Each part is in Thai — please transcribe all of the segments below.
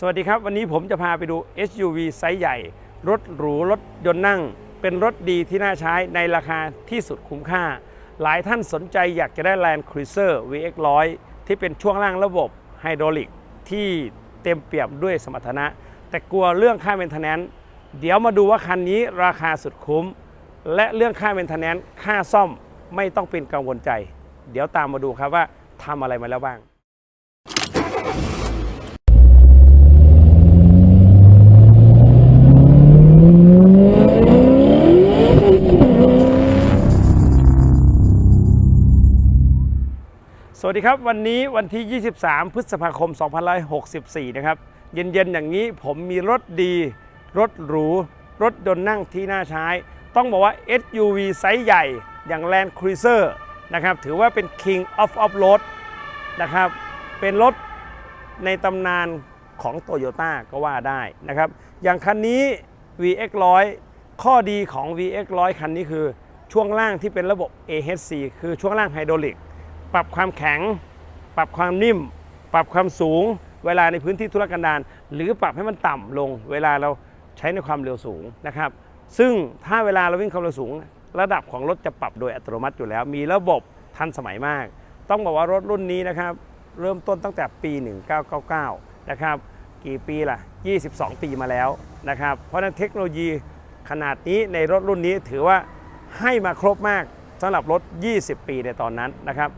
สวัสดีครับ วันนี้ผมจะพาไปดู SUV ไซส์ใหญ่ รถหรู รถยนต์นั่ง เป็นรถดีที่น่าใช้ในราคาที่สุดคุ้มค่า หลายท่านสนใจอยากจะได้ Land Cruiser VX 100ที่เป็นช่วงล่างระบบไฮดรอลิกที่เต็มเปี่ยมด้วยสมรรถนะ แต่กลัวเรื่องค่าเมนเทนแนนซ์เดี๋ยวมาดูว่าคันนี้ราคาสุดคุ้ม และเรื่องค่าเมนเทนแนนซ์ค่าซ่อมไม่ต้องเป็นกังวลใจ เดี๋ยวตามมาดูครับว่าทำอะไรมาแล้วบ้าง วัสดีครับ วันนี้วันที่ 23 พฤษภาคม 2564 นะครับ เย็นๆ อย่างนี้ผมมีรถดี รถหรู รถยนต์นั่งที่น่าใช้ ต้องบอกว่า SUV ไซส์ใหญ่อย่าง Land Cruiser นะครับ ถือว่าเป็น King of Off Road นะครับ เป็นรถในตำนานของ t o y ยต้ก็ว่าได้นะครับ อย่างคันนี้ VX 100 ข้อดีของ VX 100 คันนี้คือช่วงล่างที่เป็นระบบ AHC คือช่วงล่างไฮดรอลิก ปรับความแข็ง ปรับความนิ่ม ปรับความสูง เวลาในพื้นที่ธุรกันดารหรือปรับให้มันต่ำลง เวลาเราใช้ในความเร็วสูงนะครับ ซึ่งถ้าเวลาเราวิ่งความเร็วสูง ระดับของรถจะปรับโดยอัตโนมัติอยู่แล้ว มีระบบทันสมัยมาก ต้องบอกว่ารถรุ่นนี้นะครับ เริ่มต้นตั้งแต่ปี 1999 นะครับ กี่ปีล่ะ 22 ปีมาแล้วนะครับ เพราะฉะนั้นเทคโนโลยีขนาดนี้ในรถรุ่นนี้ถือว่าให้มาครบมากสำหรับรถ 20 ปีในตอนนั้นนะครับ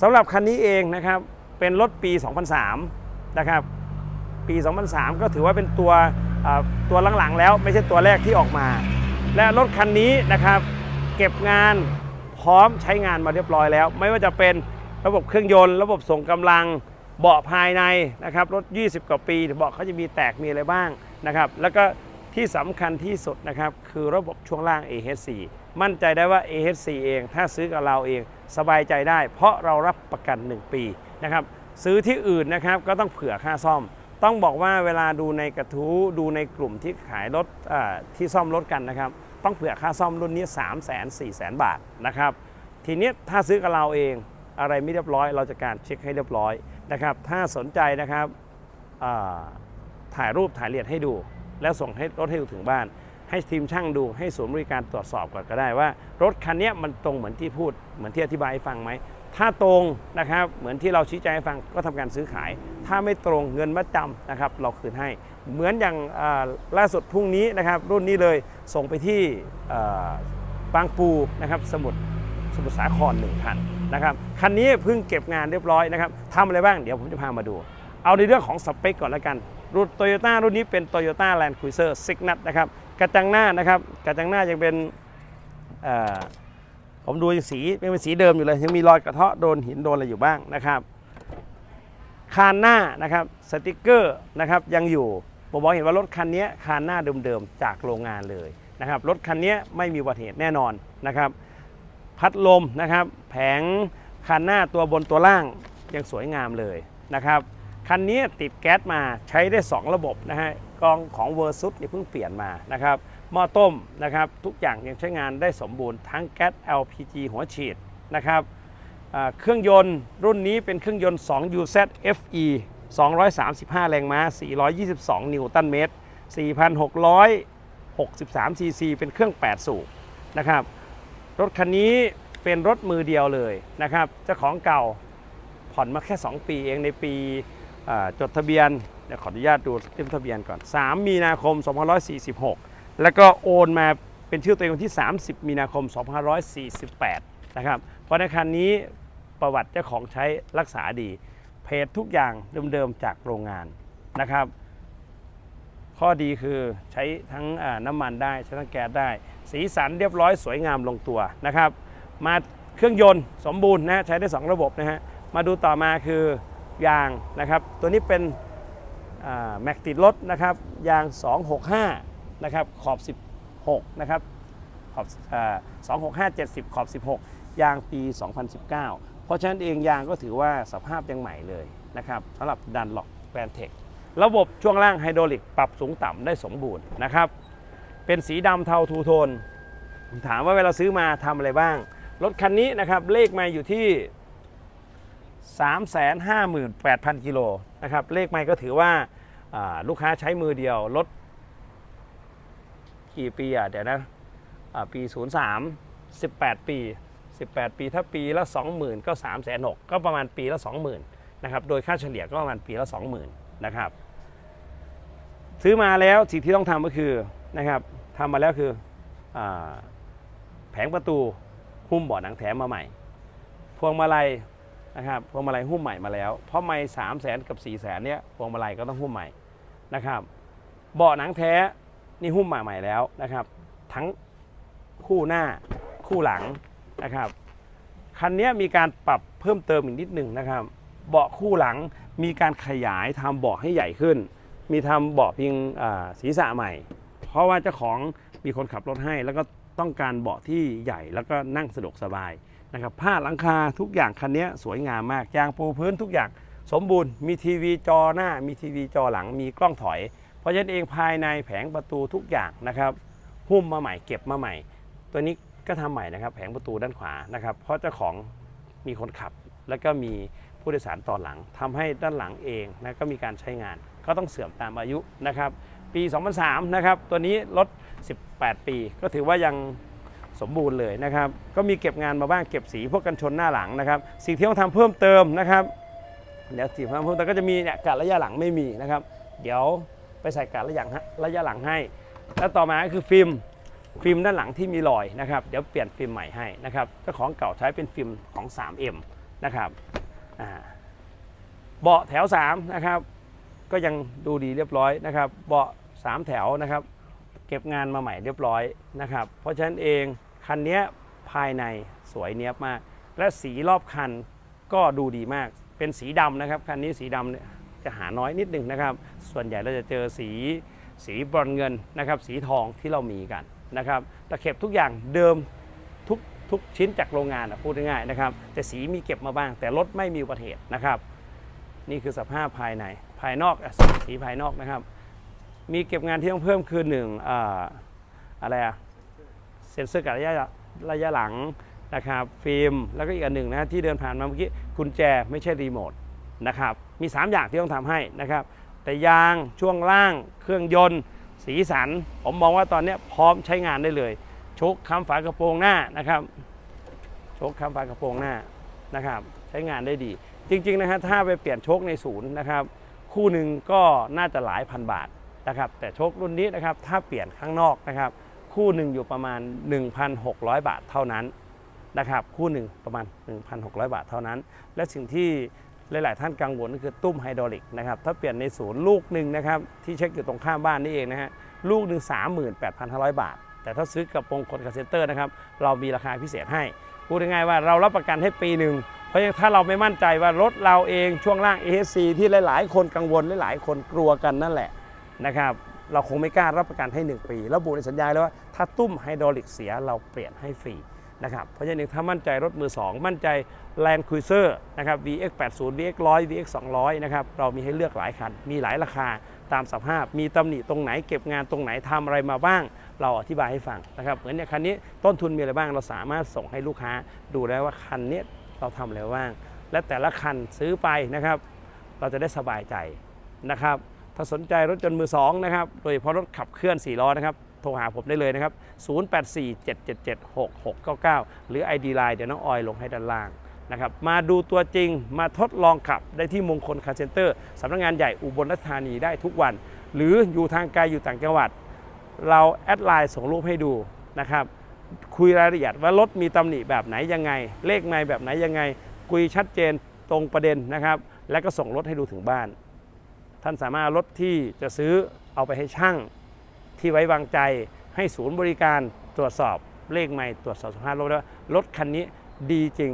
สำหรับคันนี้เองนะครับเป็นรถปี 2003 นะครับ ปี 2003 ก็ถือว่าเป็นตัวตัวหลังๆ แล้วไม่ใช่ตัวแรกที่ออกมา และรถคันนี้นะครับ เก็บงานพร้อมใช้งานมาเรียบร้อยแล้ว ไม่ว่าจะเป็นระบบเครื่องยนต์ ระบบส่งกำลังเบาะภายในนะครับรถ 20 กว่าปีเบาะเขาจะมีแตกมีอะไรบ้างนะครับแล้วก็ที่สำคัญที่สุดนะครับคือระบบช่วงล่าง AHC มั่นใจได้ว่า AHC เอง ถ้าซื้อกับเราเอง สบายใจได้ เพราะเรารับประกัน 1 ปีนะครับซื้อที่อื่นนะครับก็ต้องเผื่อค่าซ่อม ต้องบอกว่าเวลาดูในกระทู้ดูในกลุ่มที่ขายรถที่ซ่อมรถกันนะครับ ต้องเผื่อค่าซ่อมรุ่นนี้ 3 0 0 0 0 0 4 0 0 0 บาทนะครับทีนี้ถ้าซื้อกับเราเองอะไรไม่เรียบร้อย เราจะการเช็คให้เรียบร้อยนะครับ ถ้าสนใจนะครับถ่ายรูปถ่ายละเอียดให้ดู แล้วส่งให้รถให้ดูถึงบ้าน ให้ทีมช่างดูให้ศูนย์บริการตรวจสอบก่อนก็ได้ว่า รถคันนี้มันตรงเหมือนที่พูดเหมือนที่อธิบายให้ฟังไหมถ้าตรงนะครับเหมือนที่เราชี้แจงให้ฟังก็ทำการซื้อขาย ถ้าไม่ตรงเงินมัดจำนะครับเราคืนให้ เหมือนอย่างล่าสุดพรุ่งนี้นะครับรุ่นนี้เลยส่งไปที่บางปูนะครับสมุทรสมุทรสาครหนึ่งคันนะครับคันนี้เพิ่งเก็บงานเรียบร้อยนะครับทำอะไรบ้างเดี๋ยวผมจะพามาดู เอาในเรื่องของสเปคก่อนล้วกันรุ่นโตโยต้ารุ่นนี้เป็น Toyota Land Cruiser Signet นะครับ กระจังหน้านะครับ กระจังหน้ายังเป็นผมดูสียังเป็นสีเดิมอยู่เลยยังมีรอยกระเทาะโดนหินโดนอะไรอยู่บ้างนะครับ คานหน้านะครับสติกเกอร์นะครับยังอยู่ผมบอกเห็นว่ารถคันนี้คานหน้าเดิมๆจากโรงงานเลยนะครับรถคันนี้ไม่มีอุบัติเหตุแน่นอนนะครับ พัดลมนะครับ แผงคันหน้าตัวบนตัวล่างยังสวยงามเลยนะครับ คันนี้ติดแก๊สมาใช้ได้ 2 ระบบนะฮะ กองของเวอร์ซุสเนี่ยเพิ่งเปลี่ยนมานะครับหม้อต้มนะครับทุกอย่างยังใช้งานได้สมบูรณ์ทั้งแก๊ส LPG หัวฉีดนะครับเครื่องยนต์รุ่นนี้เป็นเครื่องยนต์ 2 UZ FE 235 แรงม้า 422 นิวตันเมตร 4,663 ซีซี เป็นเครื่อง 8 สูบนะครับ รถคันนี้เป็นรถมือเดียวเลยนะครับ เจ้าของเก่าผ่อนมาแค่ 2 ปีเองในปีจดทะเบียน เดี๋ยวขออนุญาตดูเล่มทะเบียนก่อน 3 มีนาคม 2546 แล้วก็โอนมาเป็นชื่อตัวเองวันที่ 30 มีนาคม 2548 นะครับ เพราะในคันนี้ประวัติเจ้าของใช้รักษาดี เพจทุกอย่างเดิมๆจากโรงงานนะครับ ข้อดีคือใช้ทั้งน้ำมันได้ใช้ทั้งแก๊สได้ สีสันเรียบร้อยสวยงามลงตัวนะครับ มาเครื่องยนต์สมบูรณ์นะใช้ได้ 2 ระบบนะฮะ มาดูต่อมาคือยางนะครับ ตัวนี้เป็น แม็กติดรถนะครับยาง 265 นะครับขอบ 16 นะครับขอบ265 70 ขอบ 16 ยางปี 2019 เพราะฉะนั้นเองยางก็ถือว่าสภาพยังใหม่เลยนะครับสำหรับดันหลอกแบรนเทคระบบช่วงล่างไฮดรอลิกปรับสูงต่ำได้สมบูรณ์นะครับ เป็นสีดำเทาทูโทน ถามว่าเวลาซื้อมาทำอะไรบ้าง รถคันนี้นะครับเลขมาอยู่ที่ 358,000 กิโลนะครับ เลขไมาก็ถือว่าลูกค้าใช้มือเดียวรถกี่ปีอะเดี๋ยวนะอ่าปี 03 18 ปี 18 ปีถ้าปีละ 20,000 ก็ 3 6 0 0 0ก็ประมาณปีละ 20,000นะครับโดยค่าเฉลี่ยก็ประมาณปีละ 20,000นะครับ ซื้อมาแล้วสิ่งที่ต้องทำก็คือนะครับทำมาแล้วคืออแผงประตูหุ้มเบาะหนังแถมมาใหม่ พวงมาลัย นะครับพวงมาลัยหุ้มใหม่มาแล้วเพราะไม่สามแสนกับ4ี่แสนเนี้ยพวงมาลัยก็ต้องหุ้มใหม่นะครับเบาะหนังแท้นี่หุ้มมาใหม่แล้วนะครับ ทั้งคู่หน้าคู่หลังนะครับคันนี้มีการปรับเพิ่มเติมอีกนิดหนึ่งนะครับ เบาะคู่หลังมีการขยายทำเบาะให้ใหญ่ขึ้น มีทำเบาะเพียงศีรษะใหม่ เพราะว่าเจ้าของมีคนขับรถให้ แล้วก็ต้องการเบาะที่ใหญ่แล้วก็นั่งสะดวกสบาย นะครับผ้าหลังคาทุกอย่างคันนี้สวยงามมากยางปูพื้นทุกอย่างสมบูรณ์มีทีวีจอหน้า มีทีวีจอหลังมีกล้องถอย เพราะฉะนั้นเองภายในแผงประตูทุกอย่างนะครับหุ้มมาใหม่เก็บมาใหม่ ตัวนี้ก็ทำใหม่นะครับ แผงประตูด้านขวานะครับ เพราะเจ้าของมีคนขับ แล้วก็มีผู้โดยสารตอนหลังทำให้ด้านหลังเองนะก็มีการใช้งาน ก็ต้องเสื่อมตามอายุนะครับ ปี 2003 นะครับ ตัวนี้รถ18 ปี ก็ถือว่ายัง สมบูรณ์เลยนะครับ ก็มีเก็บงานมาบ้างเก็บสีพวกกันชนหน้าหลังนะครับ สิ่งที่ต้องทำเพิ่มเติมนะครับเดี๋ยวสีเพิ่มเติมก็จะมีเนี่ยกะระยะหลังไม่มีนะครับ เดี๋ยวไปใส่กะระยะระยะหลังให้ แล้วต่อมาก็คือฟิล์มฟิล์มด้านหลังที่มีรอยนะครับเดี๋ยวเปลี่ยนฟิล์มใหม่ให้นะครับเจ้าของเก่าใช้เป็นฟิล์มของ 3M นะครับเบาะแถว3นะครับก็ยังดูดีเรียบร้อยนะครับ เบาะ3แถวนะครับ เก็บงานมาใหม่เรียบร้อยนะครับ เพราะฉะนั้นเอง คันนี้ภายในสวยเนียบมาก และสีรอบคันก็ดูดีมาก เป็นสีดำนะครับ คันนี้สีดำเนี่ยจะหาน้อยนิดหนึ่งนะครับ ส่วนใหญ่เราจะเจอสีสีบรอนเงินนะครับ สีทองที่เรามีกันนะครับตะเข็บทุกอย่างเดิมทุกทุกชิ้นจากโรงงานอะพูดง่ายๆนะครับ แต่สีมีเก็บมาบ้าง แต่รถไม่มีอุบัติเหตุนะครับ นี่คือสภาพภายในภายนอกสีภายนอกนะครับ มีเก็บงานที่ต้องเพิ่มคือหนึ่งออะไรอะ เซ็นเซอร์กับระยะระยะหลังนะครับฟิล์ม แล้วก็อีกอันหนึ่งนะที่เดินผ่านมาเมื่อกี้กุญแจไม่ใช่รีโมทนะครับมี 3 อย่างที่ต้องทำให้นะครับแต่ยางช่วงล่าง เครื่องยนต์ สีสัน ผมมองว่าตอนนี้พร้อมใช้งานได้เลยโชคคำฝากระโปรงหน้านะครับโชคคำฝากระโปรงหน้านะครับ ใช้งานได้ดี จริงๆนะฮะถ้าไปเปลี่ยนชคในศูนย์นะครับ คู่หนึ่งก็น่าจะหลายพันบาทนะครับ แต่ชครุ่นนี้นะครับถ้าเปลี่ยนข้างนอกนะครับ คู่หนึ่งอยู่ประมาณ 1,600 บาทเท่านั้นนะครับคู่หนึ่งประมาณ 1,600 บาทเท่านั้น และสิ่งที่หลาย ๆ ท่านกังวลก็คือตุ้มไฮดรอลิกนะครับถ้าเปลี่ยนในศูนย์ลูกหนึ่งนะครับที่เช็คอยู่ตรงข้ามบ้านนี่เองนะฮะลูกหนึ่ง38,500 บาท แต่ถ้าซื้อกับปงคนคาเซนเตอร์นะครับเรามีราคาพิเศษให้พูดง่ายๆว่าเรารับประกันให้ปีหนึ่งเพราะยังถ้าเราไม่มั่นใจว่ารถเราเองช่วงล่าง ASC ที่หลาย ๆ คนกังวลหลาย ๆ คนกลัวกันนั่นแหละนะครับ เราคงไม่กล้ารับประกันให้ 1 ปีระบุในสัญญาเลยว่าถ้าตุ้มไฮดรอลิกเสียเราเปลี่ยนให้ฟรีนะครับเพราะฉะนั้นถ้ามั่นใจรถมือ 2 มั่นใจ Land Cruiser นะครับ VX 80 VX 100 VX 200นะครับเรามีให้เลือกหลายคัน มีหลายราคาตามสภาพ มีตำหนิตรงไหนเก็บงานตรงไหนทำอะไรมาบ้าง เราอธิบายให้ฟังนะครับเหมือนเนี่ยคันนี้ต้นทุนมีอะไรบ้างเราสามารถส่งให้ลูกค้าดูได้ว่าคันนี้เราทำอะไรบ้าง และแต่ละคันซื้อไปนะครับ เราจะได้สบายใจนะครับ ถ้าสนใจรถยนต์มือสองนะครับโดยเฉพาะรถขับเคลื่อน 4 ล้อนะครับ โทรหาผมได้เลยนะครับ 0847776699 หรือ ID Line เดี๋ยวน้องออยลงให้ด้านล่างนะครับ มาดูตัวจริงมาทดลองขับได้ที่มงคลคาร์เซ็นเตอร์สำนักงานใหญ่อุบลราชธานีได้ทุกวัน หรืออยู่ทางไกลอยู่ต่างจังหวัด เราแอดไลน์ส่งรูปให้ดูนะครับคุยรายละเอียดว่ารถมีตำหนิแบบไหนยังไง เลขไม่แบบไหนยังไง คุยชัดเจนตรงประเด็นนะครับ แล้วก็ส่งรถให้ดูถึงบ้าน ท่านสามารถรถที่จะซื้อเอาไปให้ช่างที่ไว้วางใจให้ศูนย์บริการตรวจสอบเลขไม่ตรวจสอบสภาพรถว่ารถคันนี้ดีจริง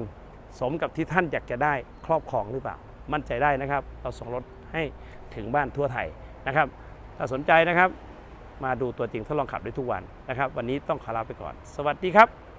สมกับที่ท่านอยากจะได้ครอบครองหรือเปล่า มั่นใจได้นะครับ เราส่งรถให้ถึงบ้านทั่วไทยนะครับ ถ้าสนใจนะครับ มาดูตัวจริงทดลองขับได้ทุกวันนะครับ วันนี้ต้องขอลาไปก่อน สวัสดีครับ